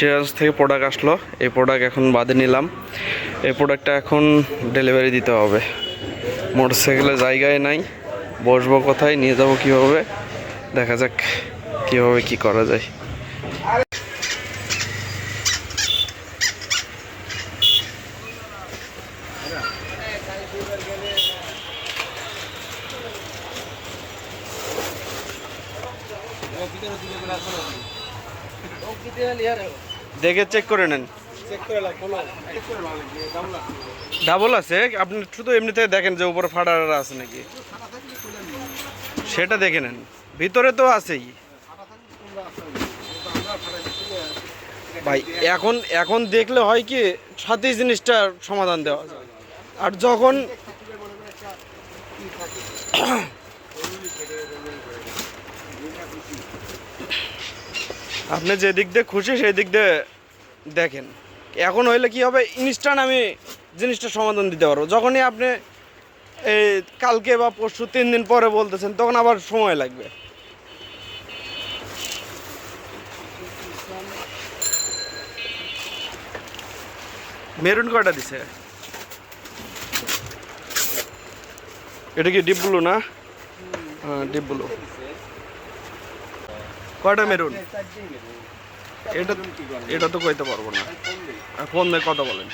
সিরাজ থেকে প্রোডাক্ট আসলো এই প্রোডাক্ট এখন বাদে নিলাম এই প্রোডাক্টটা এখন ডেলিভারি দিতে হবে মোটরসাইকেলের জায়গায় নাই বসবো কোথায় নিয়ে যাব কীভাবে দেখা যাক কীভাবে কি করা যায় দেখে চেক করে নেন। ডাবল আছে? আপনি শুধু এমনিতে দেখেন যে উপরে ফাটা আছে নাকি? সেটা দেখে নেন। ভিতরে তো আছেই। ভাই এখন এখন দেখলে হয় কি সাথে জিনিসটা সমাধান দেওয়া যায়। আর যখন আপনি যে দিক দিয়ে খুশি সেই দিক দিয়ে দেখেন। এখন হইলে কি হবে? ইনস্ট্যান্ট আমি জিনিসটা সমাধান দিতে পারব। যখনই আপনি এই কালকে বা পরশু তিন দিন পরে বলতেছেন তখন আবার সময় লাগবে। মেরুন কয়টা দিছে? এটা কি ডিপ ব্লু না? হ্যাঁ ডিপ ব্লু কয়টা মেরুন? এটা এটা তো কইতে পারব না। আর ফোন কথা বলেন।